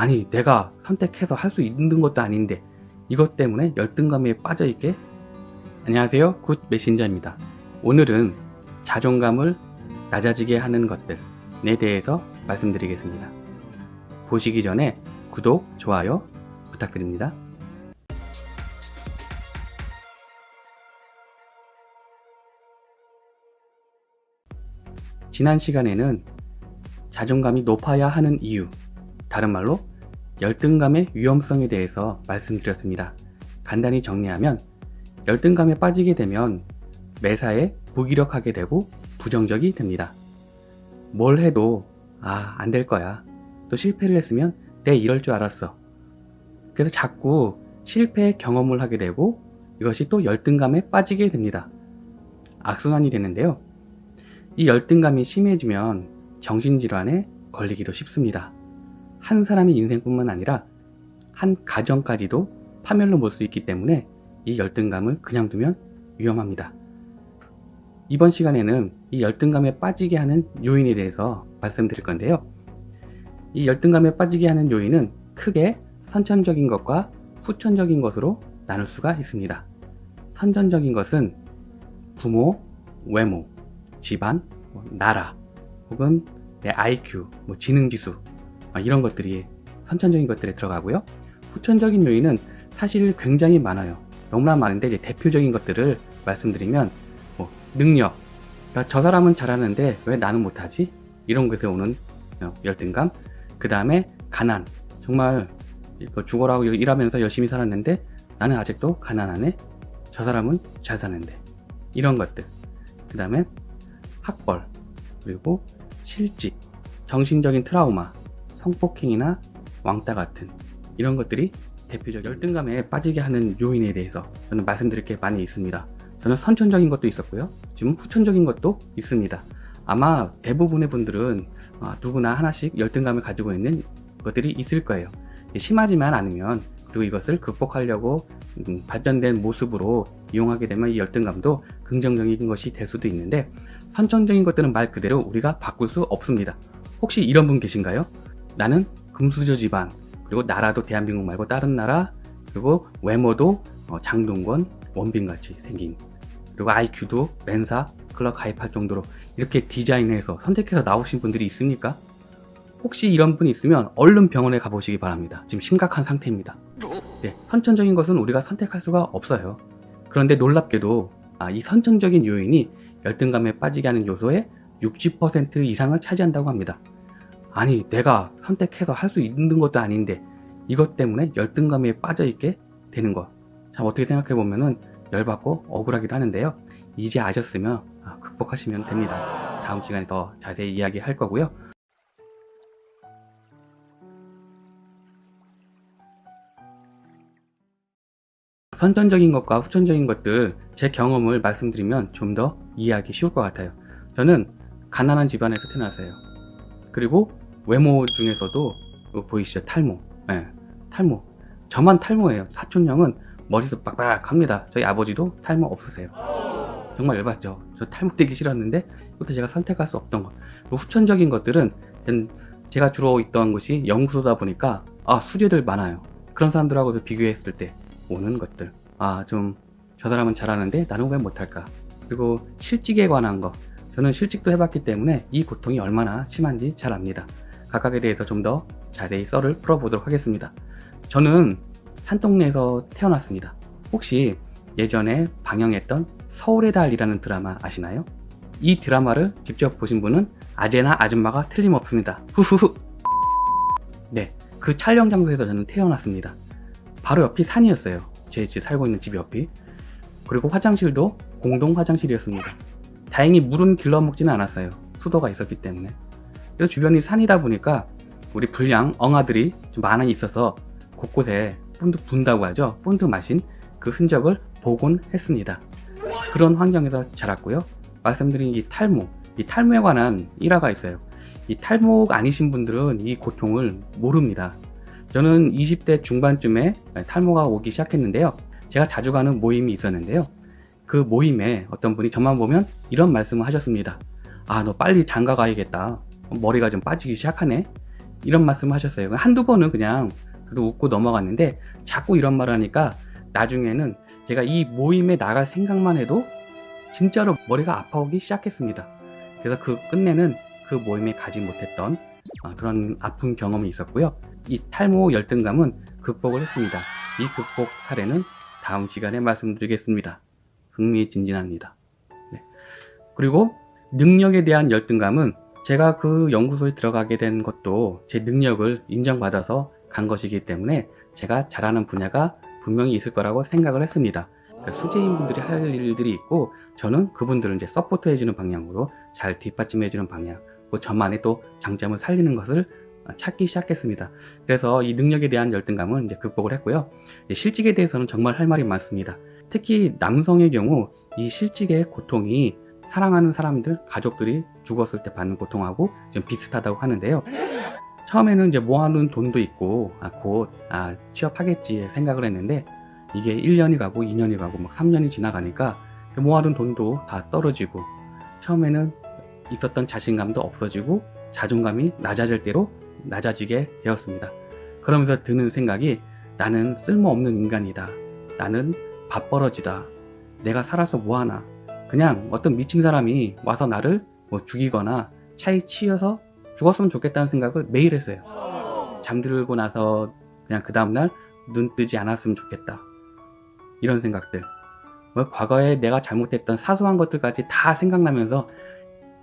아니 내가 선택해서 할 수 있는 것도 아닌데 이것 때문에 열등감에 빠져있게. 안녕하세요. 굿 메신저입니다. 오늘은 자존감을 낮아지게 하는 것들에 대해서 말씀드리겠습니다. 보시기 전에 구독, 좋아요 부탁드립니다. 지난 시간에는 자존감이 높아야 하는 이유, 다른 말로 열등감의 위험성에 대해서 말씀드렸습니다. 간단히 정리하면 열등감에 빠지게 되면 매사에 무기력하게 되고 부정적이 됩니다. 뭘 해도 아, 안 될 거야. 또 실패를 했으면 내 이럴 줄 알았어. 그래서 자꾸 실패 경험을 하게 되고 이것이 또 열등감에 빠지게 됩니다. 악순환이 되는데요. 이 열등감이 심해지면 정신질환에 걸리기도 쉽습니다. 한 사람의 인생뿐만 아니라 한 가정까지도 파멸로 몰 수 있기 때문에 이 열등감을 그냥 두면 위험합니다. 이번 시간에는 이 열등감에 빠지게 하는 요인에 대해서 말씀드릴 건데요. 이 열등감에 빠지게 하는 요인은 크게 선천적인 것과 후천적인 것으로 나눌 수가 있습니다. 선천적인 것은 부모, 외모, 집안, 뭐 나라, 혹은 내 IQ, 뭐 지능지수 아, 이런 것들이 선천적인 것들에 들어가고요. 후천적인 요인은 사실 굉장히 많아요. 너무나 많은데 이제 대표적인 것들을 말씀드리면 뭐 능력, 그러니까 저 사람은 잘하는데 왜 나는 못하지? 이런 것에 오는 어, 열등감. 그 다음에 가난. 정말 죽어라고 일하면서 열심히 살았는데 나는 아직도 가난하네. 저 사람은 잘 사는데 이런 것들. 그 다음에 학벌 그리고 실직, 정신적인 트라우마, 성폭행이나 왕따 같은 이런 것들이 대표적 열등감에 빠지게 하는 요인에 대해서 저는 말씀드릴 게 많이 있습니다. 저는 선천적인 것도 있었고요. 지금 후천적인 것도 있습니다. 아마 대부분의 분들은 아, 누구나 하나씩 열등감을 가지고 있는 것들이 있을 거예요. 심하지만 않으면 그리고 이것을 극복하려고 음, 발전된 모습으로 이용하게 되면 이 열등감도 긍정적인 것이 될 수도 있는데 선천적인 것들은 말 그대로 우리가 바꿀 수 없습니다. 혹시 이런 분 계신가요? 나는 금수저 집안, 그리고 나라도 대한민국 말고 다른 나라, 그리고 외모도 어, 장동건, 원빈같이 생긴, 그리고 IQ도 멘사, 클럽 가입할 정도로 이렇게 디자인해서 선택해서 나오신 분들이 있습니까? 혹시 이런 분 있으면 얼른 병원에 가보시기 바랍니다. 지금 심각한 상태입니다. 네, 선천적인 것은 우리가 선택할 수가 없어요. 그런데 놀랍게도 아, 이 선천적인 요인이 열등감에 빠지게 하는 요소의 60% 이상을 차지한다고 합니다. 아니, 내가 선택해서 할 수 있는 것도 아닌데 이것 때문에 열등감에 빠져있게 되는 것. 참 어떻게 생각해 보면은 열받고 억울하기도 하는데요. 이제 아셨으면 아, 극복하시면 됩니다. 다음 시간에 더 자세히 이야기할 거고요. 선천적인 것과 후천적인 것들 제 경험을 말씀드리면 좀 더 이해하기 쉬울 것 같아요. 저는 가난한 집안에서 태어났어요. 그리고 외모 중에서도 보이시죠? 탈모. 예, 탈모. 저만 탈모예요. 사촌형은 머리숱 빡빡합니다. 저희 아버지도 탈모 없으세요. 정말 열받죠. 저 탈모 되기 싫었는데 이것도 제가 선택할 수 없던 것. 후천적인 것들은 전 제가 주로 있던 곳이 연구소다 보니까 아 수제들 많아요. 그런 사람들하고도 비교했을 때 오는 것들. 아, 좀, 저 사람은 잘하는데 나는 왜 못할까? 그리고 실직에 관한 거. 저는 실직도 해봤기 때문에 이 고통이 얼마나 심한지 잘 압니다. 각각에 대해서 좀 더 자세히 썰을 풀어보도록 하겠습니다. 저는 산동네에서 태어났습니다. 혹시 예전에 방영했던 서울의 달이라는 드라마 아시나요? 이 드라마를 직접 보신 분은 아재나 아줌마가 틀림없습니다. 후후후. 네, 그 촬영 장소에서 저는 태어났습니다. 바로 옆이 산이었어요. 제 집 살고 있는 집 옆이. 그리고 화장실도 공동 화장실이었습니다. 다행히 물은 길러 먹지는 않았어요. 수도가 있었기 때문에. 그래서 주변이 산이다 보니까 우리 불량 엉아들이 좀 많이 있어서 곳곳에 본드 분다고 하죠. 본드 마신 그 흔적을 보곤 했습니다. 그런 환경에서 자랐고요. 말씀드린 이 탈모, 이 탈모에 관한 일화가 있어요. 이 탈모가 아니신 분들은 이 고통을 모릅니다. 저는 20대 중반쯤에 탈모가 오기 시작했는데요. 제가 자주 가는 모임이 있었는데요. 그 모임에 어떤 분이 저만 보면 이런 말씀을 하셨습니다. 아, 너 빨리 장가 가야겠다. 머리가 좀 빠지기 시작하네. 이런 말씀 하셨어요. 한두 번은 그냥 그래도 웃고 넘어갔는데 자꾸 이런 말을 하니까 나중에는 제가 이 모임에 나갈 생각만 해도 진짜로 머리가 아파오기 시작했습니다. 그래서 그 끝내는 그 모임에 가지 못했던 아, 그런 아픈 경험이 있었고요. 이 탈모 열등감은 극복을 했습니다. 이 극복 사례는 다음 시간에 말씀드리겠습니다. 흥미진진합니다. 네. 그리고 능력에 대한 열등감은 제가 그 연구소에 들어가게 된 것도 제 능력을 인정받아서 간 것이기 때문에 제가 잘하는 분야가 분명히 있을 거라고 생각을 했습니다. 그러니까 수재인분들이 할 일들이 있고 저는 그분들을 이제 서포트 해주는 방향으로 잘 뒷받침해 주는 방향, 뭐 저만의 또 장점을 살리는 것을 찾기 시작했습니다. 그래서 이 능력에 대한 열등감은 이제 극복을 했고요. 실직에 대해서는 정말 할 말이 많습니다. 특히 남성의 경우 이 실직의 고통이 사랑하는 사람들, 가족들이 죽었을 때 받는 고통하고 좀 비슷하다고 하는데요. 처음에는 이제 모아놓은 돈도 있고, 아, 곧, 아, 취업하겠지 생각을 했는데, 이게 1년이 가고 2년이 가고 막 3년이 지나가니까 모아둔 돈도 다 떨어지고, 처음에는 있었던 자신감도 없어지고, 자존감이 낮아질 대로 낮아지게 되었습니다. 그러면서 드는 생각이 나는 쓸모없는 인간이다. 나는 밥벌어지다. 내가 살아서 뭐하나. 그냥 어떤 미친 사람이 와서 나를 뭐 죽이거나 차에 치여서 죽었으면 좋겠다는 생각을 매일 했어요. 잠들고 나서 그냥 그 다음날 눈 뜨지 않았으면 좋겠다. 이런 생각들. 뭐 과거에 내가 잘못했던 사소한 것들까지 다 생각나면서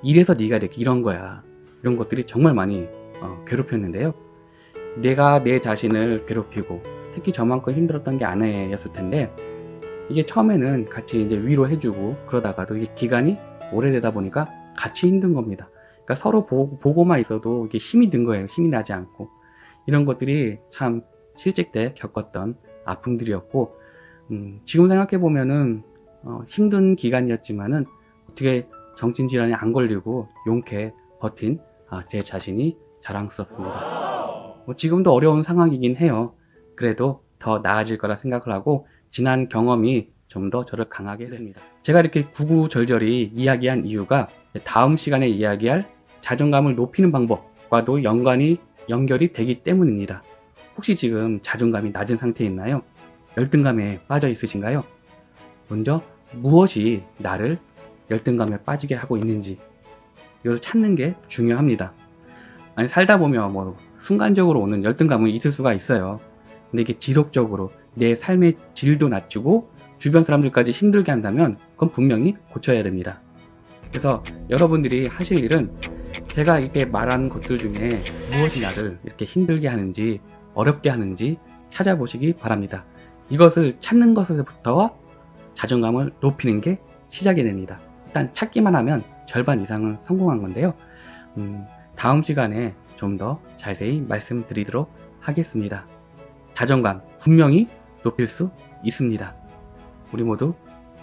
이래서 네가 이렇게 이런 거야. 이런 것들이 정말 많이 어, 괴롭혔는데요. 내가 내 자신을 괴롭히고 특히 저만큼 힘들었던 게 아내였을 텐데 이게 처음에는 같이 이제 위로해주고 그러다가도 이게 기간이 오래되다 보니까 같이 힘든 겁니다. 그러니까 서로 보고, 보고 만 있어도 이게 힘이 든 거예요. 힘이 나지 않고 이런 것들이 참 실직 때 겪었던 아픔들이었고 음, 지금 생각해 보면은 어, 힘든 기간이었지만은 어떻게 정신질환이 안 걸리고 용케 버틴 아, 제 자신이 자랑스럽습니다. 뭐 지금도 어려운 상황이긴 해요. 그래도 더 나아질 거라 생각을 하고 지난 경험이 좀 더 저를 강하게 했습니다. 제가 이렇게 구구절절히 이야기한 이유가 다음 시간에 이야기할 자존감을 높이는 방법과도 연관이 연결이 되기 때문입니다. 혹시 지금 자존감이 낮은 상태에 있나요? 열등감에 빠져 있으신가요? 먼저 무엇이 나를 열등감에 빠지게 하고 있는지 이걸 찾는 게 중요합니다. 아니 살다 보면 뭐 순간적으로 오는 열등감은 있을 수가 있어요. 근데 이게 지속적으로 내 삶의 질도 낮추고 주변 사람들까지 힘들게 한다면 그건 분명히 고쳐야 됩니다. 그래서 여러분들이 하실 일은 제가 이렇게 말하는 것들 중에 무엇이 나를 이렇게 힘들게 하는지 어렵게 하는지 찾아보시기 바랍니다. 이것을 찾는 것에서부터 자존감을 높이는 게 시작이 됩니다. 일단 찾기만 하면 절반 이상은 성공한 건데요. 음, 다음 시간에 좀 더 자세히 말씀드리도록 하겠습니다. 자존감 분명히 높일 수 있습니다. 우리 모두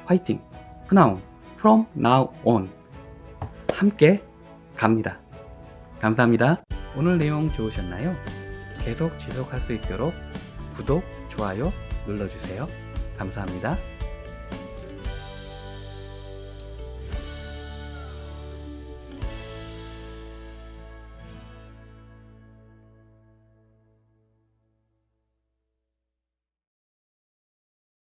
화이팅! 프나운 from now on 함께 갑니다. 감사합니다. 오늘 내용 좋으셨나요? 계속 지속할 수 있도록 구독, 좋아요 눌러주세요. 감사합니다.